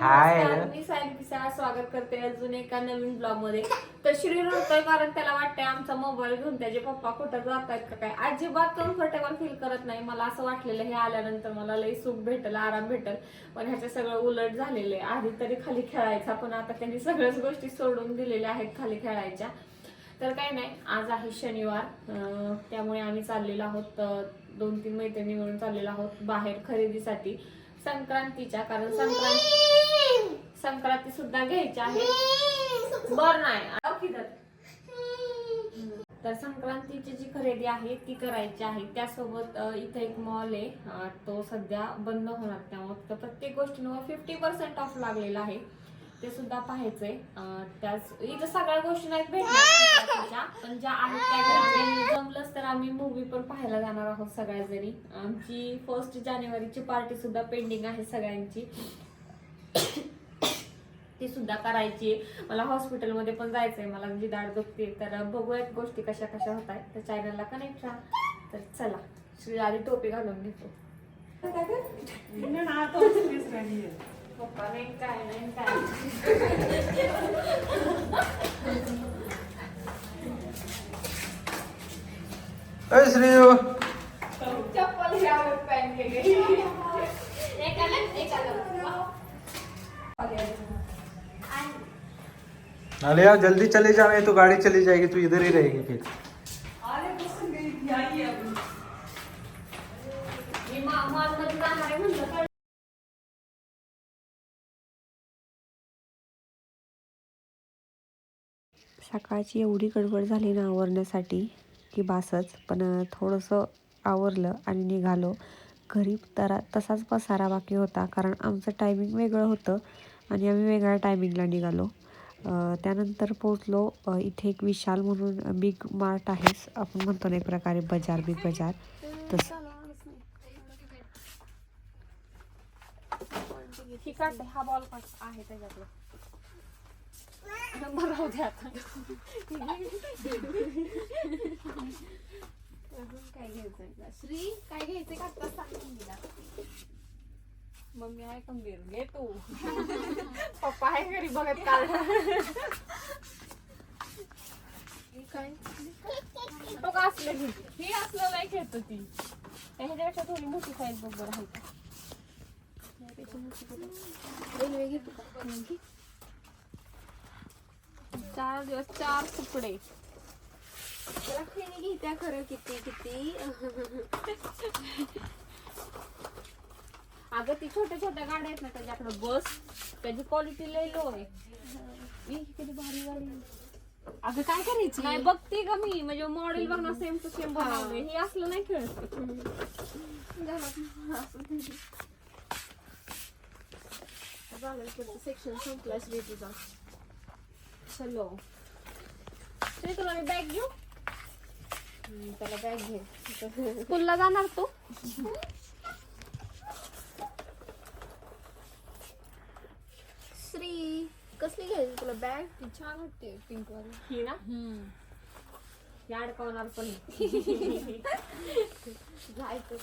हाय. नमस्कार, मी सायली पिसा स्वागत करते अजून एका नवीन ब्लॉगमध्ये. तर श्री रडतोय कारण त्याला वाटतंय आमचा मोबाईल घेऊन त्याचे पप्पा कुठं जातायत का काय? अजिबात कम्फर्टेबल फील करत नाही. मला असं वाटलेलं हे आल्यानंतर मला लई सुख भेटल आराम भेटल. पण ह्याचं सगळं उलट झालेलं. आहे आधी तरी खाली खेळायचा पण आता त्यांनी सगळ्याच गोष्टी सोडून दिलेल्या आहेत खाली खेळायच्या. तर काही नाही आज आहे शनिवार. अं, त्यामुळे आम्ही चाललेलो आहोत अं, दोन तीन मैत्रिणी मिळून चाललेलो आहोत बाहेर खरेदीसाठी. संक्रांतीच्या कारण संक्रांती संक्रांती सुद्धा घ्यायची आहे. बर नाही. तर. संक्रांतीची जी खरेदी आहे ती करायची आहे. त्यासोबत इथे एक मॉल आहे. तो सध्या बंद होणार. त्यामुळे प्रत्येक गोष्टींवर फिफ्टी पर्सेंट ऑफ लागलेला आहे. ते सुद्धा पाहायचंय. त्याच इथं सगळ्या गोष्टी नाहीत भेटणार पण ज्या आहेत त्या जमलंच तर आम्ही मूवी पण पाहायला जाणार आहोत सगळ्या जणी आमची फर्स्ट जानेवारीची पार्टी सुद्धा पेंडिंग आहे सगळ्यांची. ती सुद्धा करायची. मला हॉस्पिटलमध्ये पण जायचंय. मला जी दाढ दुखते तर बघूयात गोष्टी कशा कशा होत आहेत तर चॅनलला कनेक्ट राहा. तर चला श्री आधी टोपी घालून घेतो. पप्पा नाही काय नाही काय अय श्रीयू चप्पल घ्यावं पॅन केले एकाला एकाला अलिया जल्दी चले जा नहीं तो गाड़ी चली जाएगी तू इधर ही रहेगी फिर। सकाळची एवढी गडबड झाली ना आवरण्यासाठी की बासच. पण थोडंसं आवरलं आणि निघालो. घरी तरा तसाच पसारा बाकी होता कारण आमचं टायमिंग वेगळं होतं आणि आम्ही वेगळ्या टायमिंगला निघालो. त्यानंतर पोचलो इथे एक विशाल म्हणून बिग मार्ट आहे. आपण म्हणतो ना एक प्रकारे बाजार बिग बाजार तसं. हा बॉल आहे त्याच्यातला नंबर राहू दे आता अजून काय घ्यायचंय का? श्री काय घ्यायचंय का? आता सांग मम्मीला मम्मी आहे खंबीर घे तू. पप्पा आहे घरी बघत काढ काय तो का असलं घे? ही असलं नाही खेळत ती. ह्याच्यापेक्षा थोडी मोठी साईज बघ बरं आहे का? चार दिवस चार तुकडे. त्याला खेळणी घेत्या खरं किती किती. अगं ती छोट्या छोट्या गाड्या आहेत ना त्याच्याकडे बस. त्याची क्वालिटी लय लो आहे. ई, किती भारी गाडी आहे. अगं काय करायची? नाही बघते का मी. म्हणजे मॉडेल बघ ना सेम टू सेम बनवले हे असलं नाही खेळत सेक्शन संपला श्री तरी तुला मी बॅग घेऊ? त्याला बॅग घे. स्कूलला जाणार तू? श्री कसली घ्यायची तुला बॅग ती छान वाटते पिंक वाली. ही ना? या अडकवणार पण. जायचं.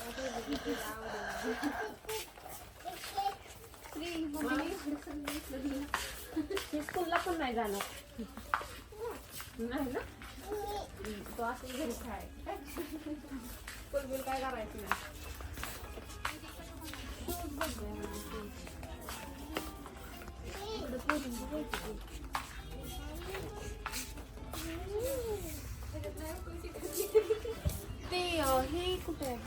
श्री मम्मी. पण नाही जाणार. नाही ना? तो असं घरी खाय. स्कूल बिल काय करायचं नाही. ते हे कुठे आहे?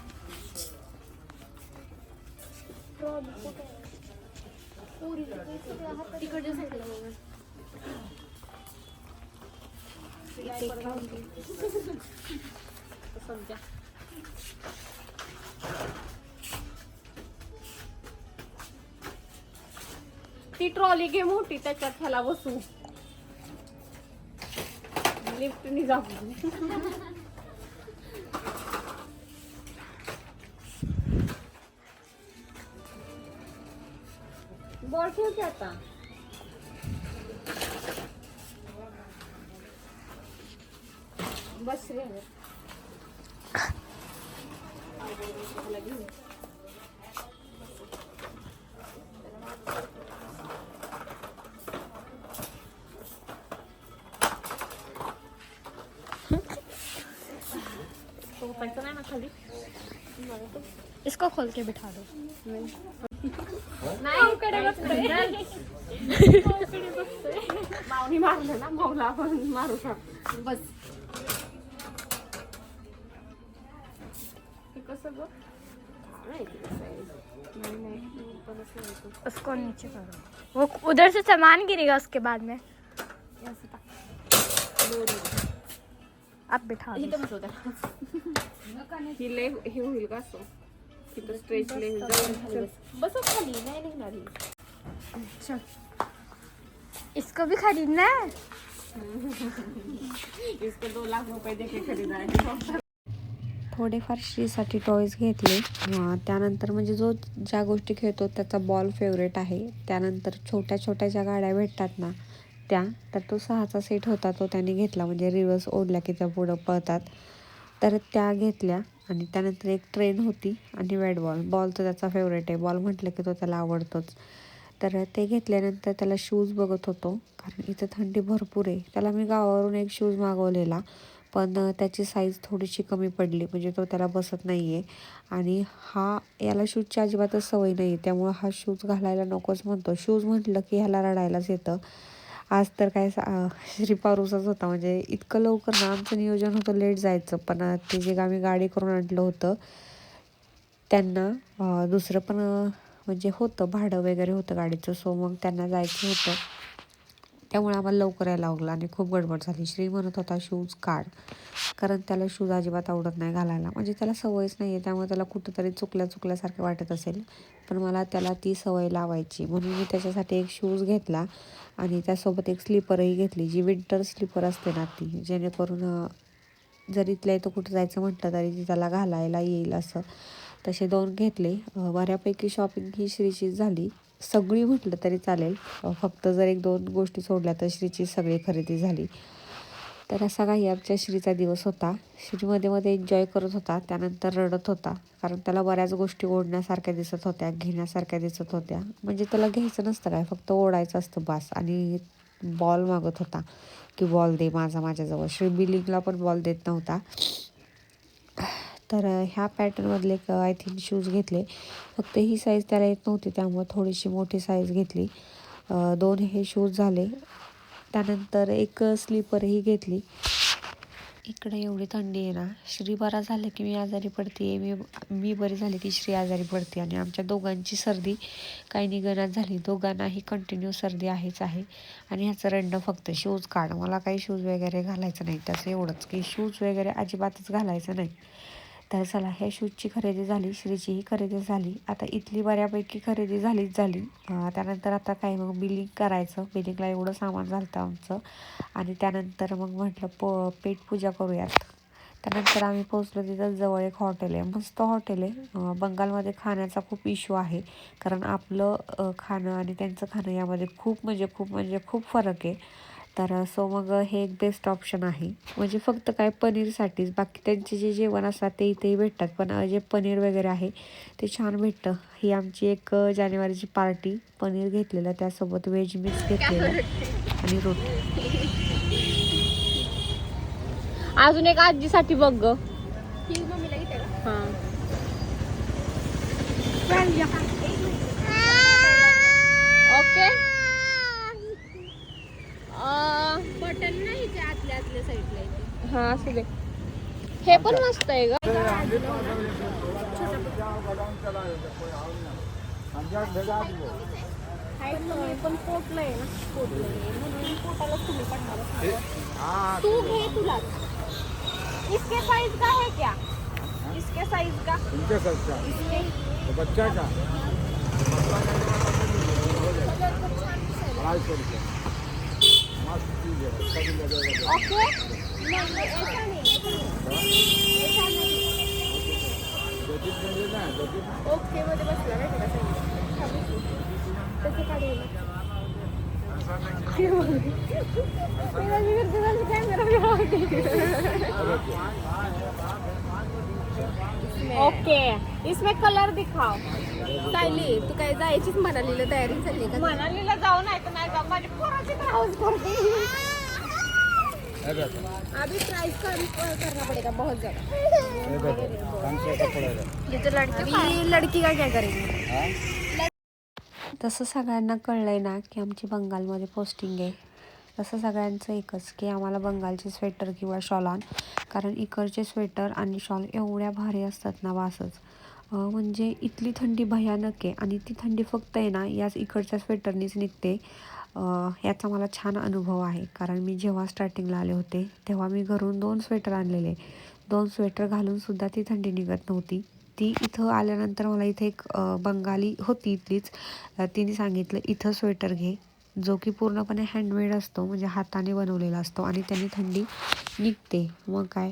हातात- तिकडच्या साईडला बघा. सध्या ती ट्रॉली घे मोठी त्याच्यात ह्याला बसू. लिफ्टनी जाऊ. बॉल ठेवते आता. बस ना खाली? इसको खोल के बिठा दो। नहीं. इकडे बसतोय. मावणी ना मारू बस. हे कसं ग काय माहिती कसं आहे. नाही नाही पण असं नाही तो. उसको नीचे करो वो उधर से सामान गिरेगा उसके बाद में हे असं टाक. आप बिठा दो इथं बसव त्याला. ही लय हे होईल का असं तिथं स्ट्रेच लय होईल जाऊन खाली बस. बसव खाली नाही निघणार ही. चल इसको भी खरीदना है इसको दो लाख रुपये देके खरीदायचे थोडेफार श्रीसाठी टॉईज घेतले. त्यानंतर म्हणजे जो ज्या गोष्टी खेळतो त्याचा बॉल फेवरेट आहे. त्यानंतर छोट्या छोट्या ज्या गाड्या भेटतात ना त्या तर तो सहाचा सेट होता तो त्याने घेतला. म्हणजे रिवर्स ओढल्या की त्या पुढं पळतात. तर त्या घेतल्या आणि त्यानंतर एक ट्रेन होती आणि बॅट बॉल बॉल तर त्याचा फेवरेट आहे. बॉल म्हटलं की तो त्याला आवडतोच. तर ते घेतल्यानंतर त्याला शूज बघत होतो. कारण इथं थंडी भरपूर आहे. त्याला मी गावावरून एक शूज मागवलेला. पण त्याची साईज थोडीशी कमी पडली. म्हणजे तो त्याला बसत नाही आहे आणि हा याला शूजची अजिबातच सवय नाही आहे त्यामुळं हा शूज घालायला नकोच म्हणतो. शूज म्हटलं की ह्याला रडायलाच येतं. आज तर काय सा- श्रीपारूसच होता. म्हणजे इतकं लवकर ना आमचं नियोजन होतं लेट जायचं. पण ते जे आम्ही गाडी करून आणलं होतं त्यांना दुसरं पण म्हणजे होतं. भाडं वगैरे होतं गाडीचं. सो मग त्यांना जायचं होतं. त्यामुळे आम्हाला लवकर यायला लागलं आणि खूप गडबड झाली. श्री म्हणत होता शूज काढ. कारण त्याला शूज अजिबात आवडत नाही घालायला. म्हणजे त्याला सवयच नाही आहे त्यामुळे त्याला कुठंतरी चुकल्या चुकल्यासारखं वाटत असेल. पण मला त्याला ती सवय लावायची. म्हणून मी त्याच्यासाठी एक शूज घेतला आणि त्यासोबत एक स्लीपरही घेतली जी विंटर स्लीपर असते ना ती. जेणेकरून जरी जर इथल्या इथं कुठं जायचं म्हटलं तरी ती त्याला घालायला येईल असं. तसे दोन घेतले. बऱ्यापैकी शॉपिंग ही श्रीचीच झाली. सगळी म्हटलं तरी चालेल. फक्त जर एक दोन गोष्टी सोडल्या तर श्रीची सगळी खरेदी झाली. तर असा काही आमच्या श्रीचा दिवस होता. श्री मध्ये मध्ये एन्जॉय करत होता. त्यानंतर रडत होता. कारण त्याला बऱ्याच गोष्टी ओढण्यासारख्या दिसत होत्या घेण्यासारख्या दिसत होत्या. म्हणजे त्याला घ्यायचं नसतं काय? फक्त ओढायचं असतं बास. आणि बॉल मागत होता की बॉल दे माझा माझ्याजवळ. श्री बिलिंगला पण बॉल देत नव्हता. तर ह्या पॅटर्नमधले आय थिंक शूज घेतले. फक्त ही साईज त्याला येत नव्हती त्यामुळे थोडीशी मोठी साईज घेतली. दोन हे शूज झाले. त्यानंतर एक स्लीपरही घेतली. इकडे एवढी थंडी आहे ना. श्री बरा झालं की मी आजारी पडते मी मी बरी झाली की श्री आजारी पडते आणि आमच्या दोघांची सर्दी काही निघण्यात झाली. दोघांनाही कंटिन्यू सर्दी आहेच आहे. आणि ह्याचं रंड फक्त शूज काढ. मला काही शूज वगैरे घालायचं नाही. त्याचं एवढंच. की शूज वगैरे अजिबातच घालायचं नाही. तर चला ह्या शूजची खरेदी झाली श्रीचीही खरेदी झाली. आता इथली बऱ्यापैकी खरेदी झालीच झाली. त्यानंतर आता काय मग बिलिंग करायचं. बिलिंगला एवढं सामान झालं आमचं. आणि त्यानंतर मग म्हटलं प पेटपूजा करूयात. त्यानंतर आम्ही पोचलो तिथं जवळ एक हॉटेल आहे. मस्त हॉटेल आहे. बंगालमध्ये खाण्याचा खूप इश्यू आहे. कारण आपलं खाणं आणि त्यांचं खाणं यामध्ये खूप म्हणजे खूप म्हणजे खूप फरक आहे. तर सो मग हे एक बेस्ट ऑप्शन आहे. म्हणजे फक्त काय पनीरसाठीच. बाकी त्यांचे जे जेवण असतात ते इथेही भेटतात. पण जे पनीर वगैरे आहे ते छान भेटतं. ही आमची एक जानेवारीची पार्टी पनीर घेतलेलं त्यासोबत व्हेज मिक्स घेतलेलं आणि रोटी. अजून एक आजीसाठी बघ ग. ही. मम्मीला इथे का? हा ओके बटन नाही इथे आतल्या आतल्या साईडला हा असू दे. हे पण मस्त आहे ग. पण पोटलंय ना. पोटलंय म्हणून पोटाला तुम्ही पडणार तू घे तुला. इसके साइज़ का है क्या? इसके साइज़ का? इनके साथ का? इसके तो बच्चा का? अढ़ाई सौ रुपये. ओके. नहीं नहीं ऐसा नहीं. ऐसा नहीं. ओके मध्ये बसला नाही का? सगळं काढेल ओके. इसमें कलर दिखाओ. चालली तू काय जायचीच म्हणाली तयारी झाली का? मनालीला जाऊ नाही तर नाही जाऊ. माझी पोराची तर हाऊस करते है अभी प्राइस कम करना पड़ेगा बहुत ज्यादा ये लड़की अभी लड़की का क्या करेंगे तसं सगळ्यांना कळलं आहे ना की आमची बंगालमध्ये पोस्टिंग आहे. तसं सगळ्यांचं एकच की आम्हाला बंगालचे स्वेटर किंवा शॉल आण. कारण इकडचे स्वेटर आणि शॉल एवढ्या भारी असतात ना वासच म्हणजे इथली थंडी भयानक आहे आणि ती थंडी फक्त आहे ना याच इकडच्या स्वेटरनीच निघते. याचा मला छान अनुभव आहे. कारण मी जेव्हा स्टार्टिंगला आले होते तेव्हा मी घरून दोन स्वेटर आणलेले. दोन स्वेटर घालूनसुद्धा ती थंडी निघत नव्हती. ती इथं आल्यानंतर मला इथे एक बंगाली होती इथलीच. तिने सांगितलं इथं स्वेटर घे. जो की पूर्णपणे हँडमेड असतो म्हणजे हाताने बनवलेला असतो आणि त्याने थंडी निघते. मग काय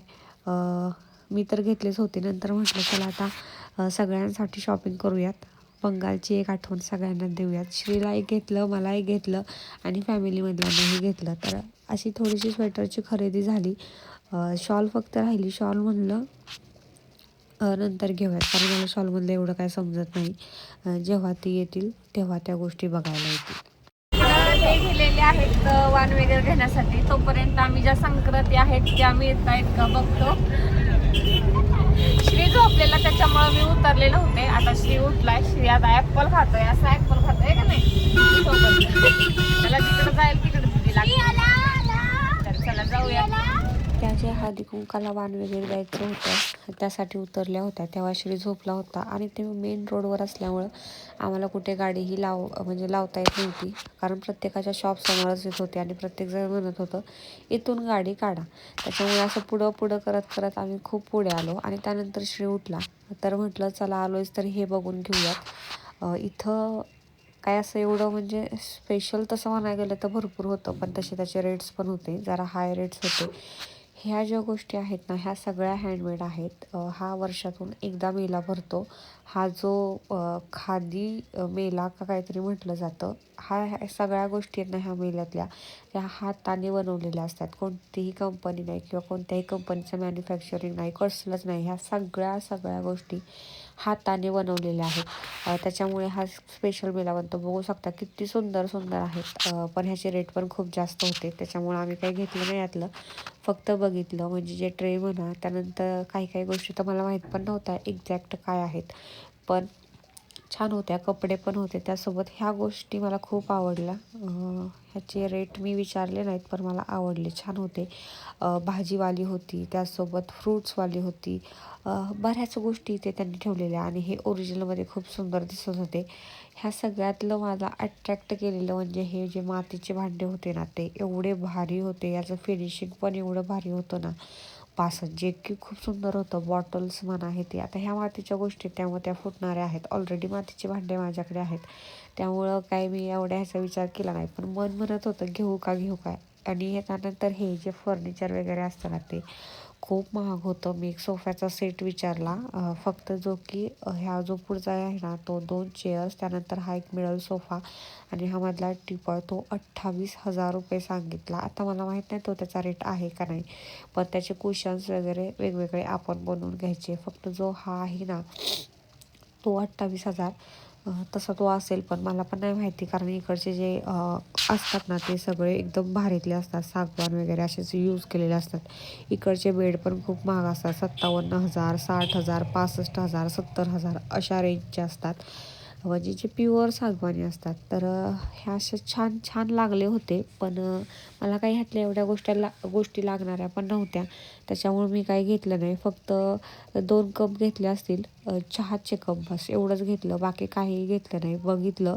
मी तर घेतलेच होते. नंतर म्हटलं चला आता सगळ्यांसाठी शॉपिंग करूयात. बंगालची एक आठवण सगळ्यांना देऊयात. श्रीला एक घेतलं मला एक घेतलं आणि फॅमिलीमधल्यांनाही घेतलं. तर अशी थोडीशी स्वेटरची खरेदी झाली. शॉल फक्त राहिली. शॉल म्हणलं नंतर घेऊयात. कारण मला शॉलमधलं एवढं काय समजत नाही. जेव्हा ती येतील तेव्हा त्या गोष्टी बघायला येतील. आहेत वाण वगैरे घेण्यासाठी. तोपर्यंत आम्ही ज्या संक्रांती आहेत त्या मिळत आहेत का बघतो. श्री झोपलेला त्याच्यामुळे मी उतरले नव्हते आता श्री उठलाय. श्री आता ऍपल खातोय. असं ऍपल खातोय का नाही? त्याला तिकडे जाईल तिकडे दिदी लागते. तर चला जाऊया. त्याचे हळदी कुंकाला वाण वगैरे द्यायचं होतं त्यासाठी उतरल्या होत्या. तेव्हा श्री झोपला होता आणि ते मेन रोडवर असल्यामुळं आम्हाला कुठे गाडीही लाव म्हणजे लावता येत नव्हती. कारण प्रत्येकाच्या शॉपसमोरच येत होते आणि प्रत्येकजण म्हणत होतं इथून गाडी काढा. त्याच्यामुळे असं पुढं पुढं करत करत आम्ही खूप पुढे आलो आणि त्यानंतर श्री उठला. तर म्हटलं चला आलोच तर हे बघून घेऊयात. इथं काय असं एवढं म्हणजे स्पेशल तसं म्हणायला गेलं तर भरपूर होतं पण तसे त्याचे रेट्स पण होते. जरा हाय रेट्स होते. ह्या ज्या गोष्टी आहेत ना ह्या सगळ्या हँडमेड आहेत. हा वर्षातून एकदा मेला भरतो. हा जो खादी मेला का काहीतरी म्हटलं जातं हा ह्या सगळ्या गोष्टी आहेत ना ह्या मेल्यातल्या त्या हाताने बनवलेल्या असतात. कोणतीही कंपनी नाही किंवा कोणत्याही कंपनीचं मॅन्युफॅक्चरिंग नाही कसलंच नाही. ह्या सगळ्या सगळ्या गोष्टी हाताने बनवलेला आहेत. त्याच्यामुळे हा स्पेशल मेला बनतो बघू शकता. किती सुंदर सुंदर आहेत. पण ह्याचे रेट पण खूप जास्त होते. त्याच्यामुळे आम्ही काही घेतलं नाही यातलं. फक्त बघितलं. म्हणजे जे ट्रे म्हणा त्यानंतर काही काही गोष्टी तर मला माहीत पण नव्हत्या एक्झॅक्ट काय आहेत. पण छान होत्या कपडे पण होते त्यासोबत. ह्या गोष्टी मला खूप आवडल्या. ह्याचे रेट मी विचारले नाहीत पण मला आवडले. छान होते. भाजीवाली होती त्यासोबत फ्रूट्सवाली होती. बऱ्याच गोष्टी इथे त्यांनी ठेवलेल्या आणि हे ओरिजिनलमध्ये खूप सुंदर दिसत होते. ह्या सगळ्यातलं मला अट्रॅक्ट केलेलं म्हणजे हे जे मातीचे भांडे होते ना ते एवढे भारी होते. याचं फिनिशिंग पण एवढं भारी होतं ना. पासत जे की खूप सुंदर होतं. बॉटल्स म्हणा हे ते. आता ह्या मातीच्या गोष्टी त्यामुळे त्या फुटणाऱ्या आहेत. ऑलरेडी मातीचे भांडे माझ्याकडे आहेत. त्यामुळं काय मी एवढ्या ह्याचा विचार केला नाही. पण मन म्हणत होतं घेऊ का घेऊ काय आणि ह्याच्यानंतर हे जे फर्निचर वगैरे असतं ना ते. खूप महाग होतं. मी एक सोफ्याचा सेट विचारला. फक्त जो की ह्या जो पुढचा आहे ना तो दोन चेअर्स त्यानंतर हा एक मिळेल सोफा आणि हा मधला टिपॉय तो अठ्ठावीस हजार रुपये सांगितला. आता मला माहीत नाही तो त्याचा रेट आहे का नाही. पण त्याचे कुशन्स वगैरे वेगवेगळे आपण बनवून घ्यायचे. फक्त जो हा आहे ना तो अठ्ठावीस हजार. तसा तो असेल पण मला पण नाही माहिती कारण इकडचे जे असतात ना ते सगळे एकदम भारीतले असतात. सागवान वगैरे असेच यूज केलेले असतात. इकडचे बेड पण खूप महाग असतात. सत्तावन्न हजार साठ हजार पासष्ट हजार सत्तर हजार अशा रेंजचे असतात. म्हणजे जे प्युअर सागवानी असतात. तर ह्या अशा छान छान लागले होते. पण मला काही ह्यातल्या एवढ्या गोष्टी ला गोष्टी लागणाऱ्या पण नव्हत्या. त्याच्यामुळे मी काही घेतलं नाही. फक्त दोन कप घेतले असतील. चहाचे कप बस. एवढंच घेतलं. बाकी काही घेतलं नाही. बघितलं.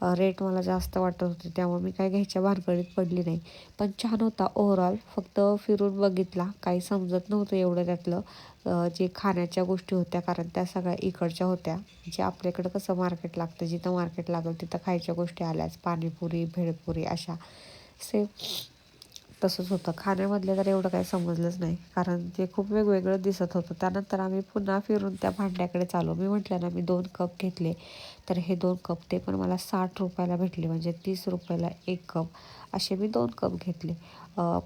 रेट मला जास्त वाटत होते. त्यामुळे मी काय घ्यायच्या भानगडीत पडली नाही. पण छान होता ओव्हरऑल फक्त फिरून बघितला. काही समजत नव्हतं एवढं त्यातलं. जे खाण्याच्या गोष्टी होत्या. कारण त्या सगळ्या इकडच्या होत्या. जे आपल्याकडं कसं मार्केट लागतं जिथं मार्केट लागलं तिथं खायच्या गोष्टी आल्याच. पाणीपुरी भेळपुरी अशा. सेम तसंच होतं. खाण्यामधले तर एवढं काही समजलंच नाही. कारण ते खूप वेगवेगळं दिसत होतं. त्यानंतर आम्ही पुन्हा फिरून त्या भांड्याकडे चालू मी म्हटलं ना मी दोन कप घेतले. तर हे दोन कप ते पण मला साठ रुपयाला भेटले. म्हणजे तीस रुपयाला एक कप. असे मी दोन कप घेतले.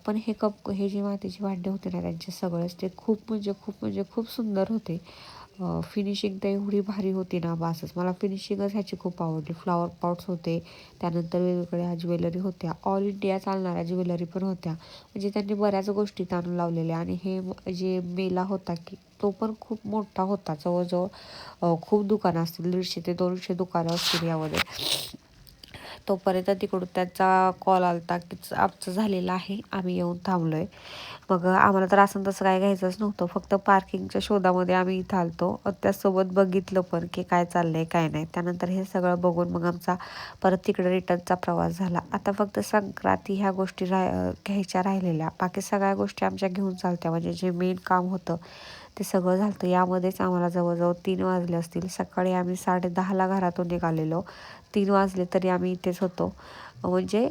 पण हे कप हे जे मातीची भांडे होते ना त्यांचे सगळेच ते खूप म्हणजे खूप म्हणजे खूप सुंदर होते. फिनिशिंग तर एवढी भारी होती ना बासच. मला फिनिशिंगच ह्याची खूप आवडली. फ्लावर पॉट्स होते त्यानंतर वेगवेगळ्या ज्वेलरी होत्या. ऑल इंडिया चालणाऱ्या ज्वेलरी पण होत्या. म्हणजे त्यांनी बऱ्याच गोष्टी ताणून लावलेल्या आणि हे जे मेला होता की तो पण खूप मोठा होता. जवळजवळ खूप दुकानं असतील. दीडशे ते दोनशे दुकानं असतील यामध्ये. तोपर्यंत तिकडून त्यांचा कॉल आलता की आमचं झालेलं आहे आम्ही येऊन थांबलो आहे मग आम्हाला तर असं तसं काय घ्यायचंच नव्हतं. फक्त पार्किंगच्या शोधामध्ये आम्ही इथं आलतो. त्यासोबत बघितलं पण की काय चाललं आहे काय नाही. त्यानंतर हे सगळं बघून मग आमचा परत तिकडे रिटर्नचा प्रवास झाला. आता फक्त संक्रांती ह्या गोष्टी राह घ्यायच्या राहिलेल्या. बाकी सगळ्या गोष्टी आमच्या घेऊन चालत्या. म्हणजे जे मेन काम होतं ते सगळं झालं होतं यामध्येच आम्हाला जवळजवळ तीन वाजले असतील. सकाळी आम्ही साडे दहाला घरातून निघालेलो. तीन वाजले तरी आम्ही इथेच होतो. म्हणजे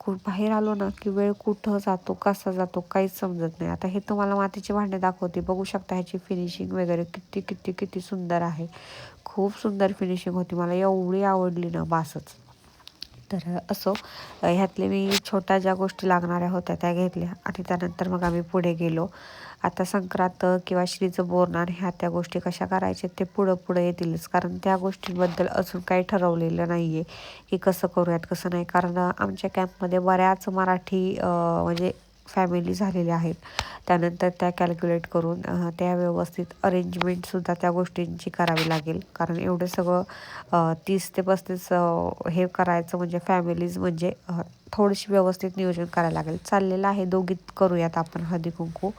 कुठ बाहेर आलो ना की वेळ कुठं जातो कसा जातो काहीच समजत नाही. आता हे तुम्हाला मातीची भांडे दाखवते. बघू शकता ह्याची फिनिशिंग वगैरे किती किती किती सुंदर आहे. खूप सुंदर फिनिशिंग होती. मला एवढी आवडली ना बासच. तर असो ह्यातले मी छोट्या ज्या गोष्टी लागणाऱ्या होत्या त्या घेतल्या आणि त्यानंतर मग आम्ही पुढे गेलो. आता संक्रांत किंवा श्रीचं बोरणार ह्या त्या गोष्टी कशा करायच्या ते पुढं पुढं येतीलच. कारण त्या गोष्टींबद्दल अजून काही ठरवलेलं नाही आहे की कसं करूयात कसं नाही. कारण आमच्या कॅम्पमध्ये बऱ्याच मराठी म्हणजे फॅमिली झालेल्या आहेत. त्यानंतर त्या कॅल्क्युलेट करून त्या व्यवस्थित अरेंजमेंटसुद्धा त्या गोष्टींची करावी लागेल. कारण एवढं सगळं तीस ते पस्तीस हे करायचं म्हणजे फॅमिलीज म्हणजे थोडीशी व्यवस्थित नियोजन करायला लागेल. चाललेलं आहे दोघीत करूयात आपण हळदी कुंकू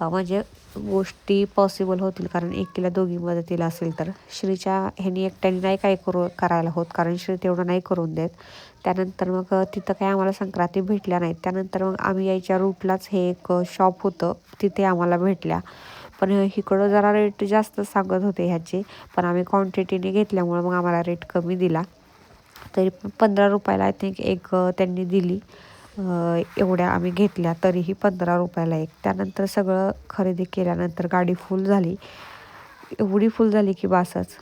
म्हणजे गोष्टी पॉसिबल होतील कारण एकीला दोघी मदतीला असेल तर. श्रीच्या ह्यानी एकट्याने नाही काय करू करायला होत कारण श्री तेवढं नाही करून देत. त्यानंतर मग तिथं काही आम्हाला संक्रांती भेटल्या नाहीत. त्यानंतर मग आम्ही यायच्या रूटलाच हे एक शॉप होतं. तिथे आम्हाला भेटल्या. पण इकडं जरा रेट जास्त सांगत होते ह्याचे. पण आम्ही क्वांटिटीने घेतल्यामुळं मग आम्हाला रेट कमी दिला. तरी पण पंधरा रुपयाला आय थिंक एक त्यांनी दिली. एवढ्या आम्ही घेतल्या तरीही पंधरा रुपयाला एक. त्यानंतर सगळं खरेदी केल्यानंतर गाडी फुल झाली. एवढी फुल झाली की बासच.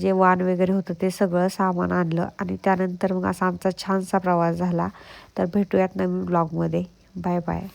जे वाण वगैरे होतं ते सगळं सामान आणलं आणि त्यानंतर मग असा आमचा छानसा प्रवास झाला. तर भेटूयात नवीन ब्लॉगमध्ये बाय बाय